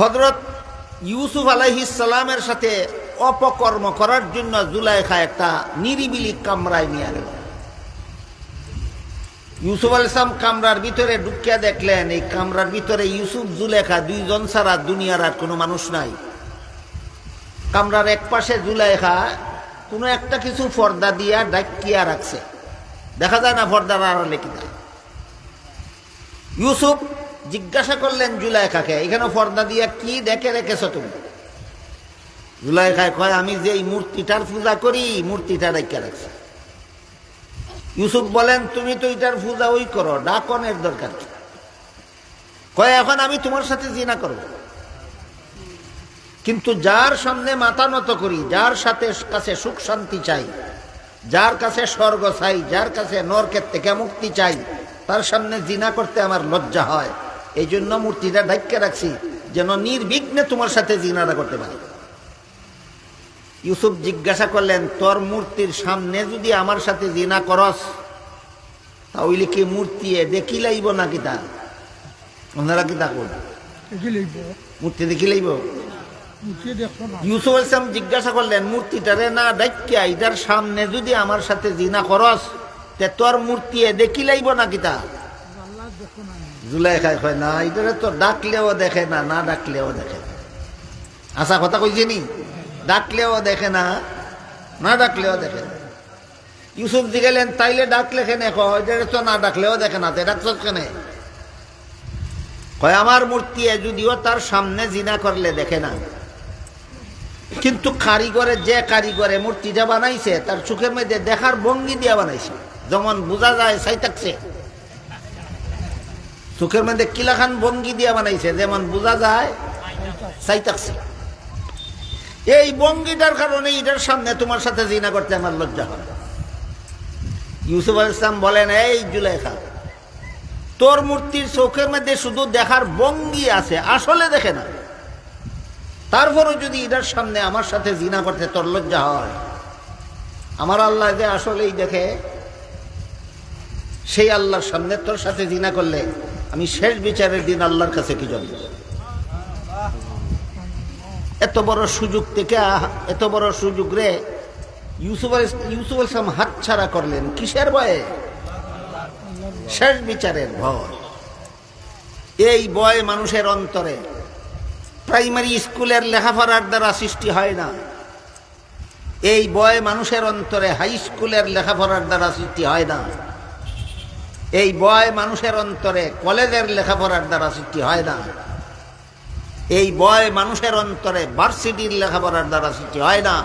হজরত ইউসুফ আলাইহিসালামের সাথে অপকর্ম করার জন্য জুলাইখা একটা নিরিবিলি কামরায় নিয়ে গেল। ইউসুফ আল ইসলাম কামরার ভিতরে ঢুকিয়া দেখলেন, এই কামরার ভিতরে ইউসুফ জুলেখা দুইজন ছাড়া দুনিয়ার আর কোনো মানুষ নাই। কামরার এক পাশে জুলেখা কোনো একটা কিছু পর্দা দিয়া ডাকিয়া রাখছে। দেখা যায় না পর্দার আড়ালে কিনা। ইউসুফ জিজ্ঞাসা করলেন জুলাইখাকে এখানে পর্দা দিয়া কি দেখে রেখেছ তুমি? জুলাইখায় কয়, আমি যে এই মূর্তিটার পূজা করি, মূর্তিটা রেখে রাখছি। ইউসুফ বলেন, তুমি তো এটার পূজা ওই করো, ডাকনের দরকার কয়, এখন আমি তোমার সাথে জিনা করব। কিন্তু যার সামনে মাথা নত করি, যার সাথে কাছে সুখ শান্তি চাই, যার কাছে স্বর্গ চাই, যার কাছে নরকের থেকে মুক্তি চাই, তার সামনে জিনা করতে আমার লজ্জা হয়। এই জন্য মূর্তিটা ঢাক্কে রাখছি যেন নির্বিঘ্নে তোমার সাথে জিনাটা করতে পারি। ইউসুফ জিজ্ঞাসা করলেন তোর মূর্তির সামনে যদি আমার সাথে জিনা করস তাহলে কি মূর্তি দেখি লাইব না কিতা ওনারা কিতা লইব। মূর্তি দেখি লাইব? ইউসুফ ইসলাম জিজ্ঞাসা করলেন মূর্তিটারে না ডাকিয়া এটার সামনে যদি আমার সাথে জিনা করস তে তোর মূর্তি দেখি লাইব না কিতা জুলাইখায় কয় না এটারে তো ডাকলেও দেখে না না ডাকলেও দেখে না। আশা কথা কইছে নি? ডাকলেও দেখে না না ডাকলেও দেখে না। ইউসুফ জিগেলেন, তাইলে ডাকলে কেনে তো না ডাকলেও দেখে না ডাকছ কয়, আমার মূর্তি যদিও তার সামনে জিনা করলে দেখে না, কিন্তু কারিগরের যে কারিগরে মূর্তিটা বানাইছে, তার চোখের মধ্যে দেখার ভঙ্গি দিয়া বানাইছে। যেমন বোঝা যায় সাই থাকছে চোখের মধ্যে কিলাখান বঙ্গি দিয়া বানাইছে, যেমন বোঝা যায় এই বঙ্গিটার কারণে এটার সামনে তোমার সাথে জিনা করতে আমার লজ্জা হয়। ইউসুফ আল ইসলাম বলেন, এই জুলেখা তোর মূর্তির চোখের মধ্যে শুধু দেখার ভঙ্গি আছে, আসলে দেখে না। তারপরও যদি এটার সামনে আমার সাথে জিনা করতে তোর লজ্জা হয়, আমার আল্লাহ যে আসলেই দেখে, সেই আল্লাহর সামনে তোর সাথে জিনা করলে আমি শেষ বিচারের দিন আল্লাহর কাছে কি জন্য এত বড় সুযোগ থেকে, এত বড় সুযোগ রে, ইউসুফ ইউসুফ ইসলাম হাত ছাড়া করলেন কিসের ভয়ে? শেষ বিচারের ভয়। এই বয় মানুষের অন্তরে। প্রাইমারি স্কুলের লেখাপড়ার দ্বারা সৃষ্টি হয় না। এই বয় মানুষের অন্তরে হাই স্কুলের লেখাপড়ার দ্বারা সৃষ্টি হয় না। এই বয় মানুষের অন্তরে কলেজের লেখাপড়ার দ্বারা সৃষ্টি হয় না। এই বয় মানুষের অন্তরে ভার্সিটির লেখাপড়ার দ্বারা সৃষ্টি হয় না।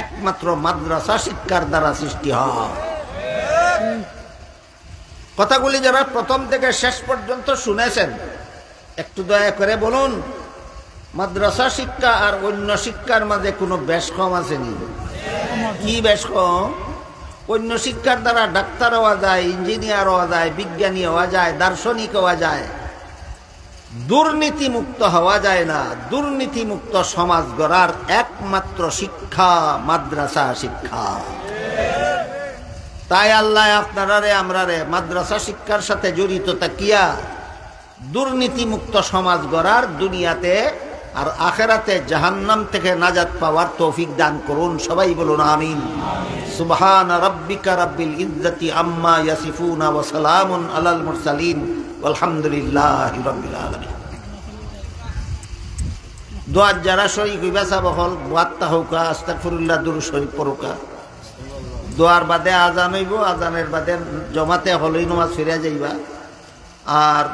একমাত্র মাদ্রাসা শিক্ষার দ্বারা সৃষ্টি হয়। কথাগুলি যারা প্রথম থেকে শেষ পর্যন্ত শুনেছেন, একটু দয়া করে বলুন, মাদ্রাসা শিক্ষা আর অন্য শিক্ষার মাঝে কোনো বেশ কম আসেনি কি বেশ কম? অন্য শিক্ষার দ্বারা ডাক্তার হওয়া যায়, ইঞ্জিনিয়ার হওয়া যায়, বিজ্ঞানী হওয়া যায়, দার্শনিক হওয়া যায়। দুর্নীতি মুক্ত হওয়া যায় না। দুর্নীতি মুক্ত সমাজ গড়ার একমাত্র শিক্ষা মাদ্রাসা শিক্ষা। তাই আল্লাহ আপনারা রে, আমরা রে, মাদ্রাসা শিক্ষার সাথে জড়িত তাকিয়া দুর্নীতি মুক্ত সমাজ গড়ার দুনিয়াতে আর আখেরাতে জাহান্নাম থেকে নাজাত পাওয়ার তৌফিক দান করুন। সবাই বলুন আমিন। সুবহান রাব্বিকা রাব্বিল ইজ্জাতি আম্মা ইয়াসিফুনা ওয়া সালামুন আলাল মুরসালিন। আলহামদুলিল্লাহি রাব্বিল আলামিন। দোয়ার যারা শরীক হইবাসা বহল বাত্তা হৌকা আস্তাগফিরুল্লাহ দুরু শরীফ পড়ুকা। দোয়ার বাদে আজান হইব আজানের বাদে জমাতে হলই নমাজ ফিরে যাইবা। আর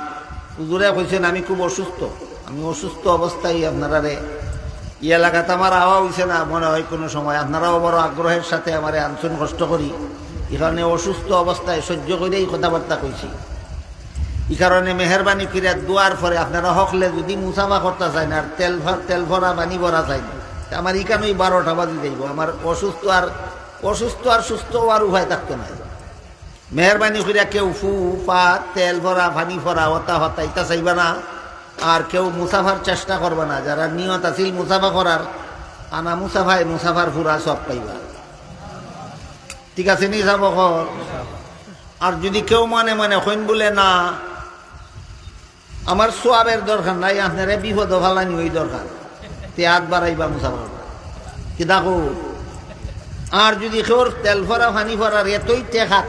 হুজুরে কইছেন, আমি খুব অসুস্থ। আমি অসুস্থ অবস্থায় আপনারা রে ই এলাকাতে আমার আওয়া হইছে না, মনে হয় কোনো সময়। আপনারাও বড় আগ্রহের সাথে আমার আনসুন কষ্ট করি। এখানে অসুস্থ অবস্থায় সহ্য করেই কথাবার্তা কইছি। এই কারণে মেহরবানি ফিরে দোয়ার পরে আপনারা হকলে যদি মুসাফা করতে চায় না আর তেল তেল ভরা বানি ভরা চাই না আমার ইকানোই বারোটা বাজি যাইব। আমার অসুস্থ আর অসুস্থ আর সুস্থ আর উভয় থাকতো না। মেহরবানি করিয়া কেউ ফু, পা, তেল ভরা, পানি ভরা, হতা হতা ইতা চাইবা না। আর কেউ মুসাফার চেষ্টা করবে না। যারা নিয়ত আছিল মুসাফা করার, আনা মুসাফায় মুসাফার ফুরা সব পাইবা। ঠিক আছে নি যাব আর যদি কেউ মানে মানে হইন বলে, না, আমার সোয়াবের দরকার নাই, আপনারা বিপদ ভালানি ওই দরকার। তে হাত বাড়াইবা মুসাফর। কি দেখো? আর যদি কেউর তেল ফরা ফানি ফরার এতই টেকা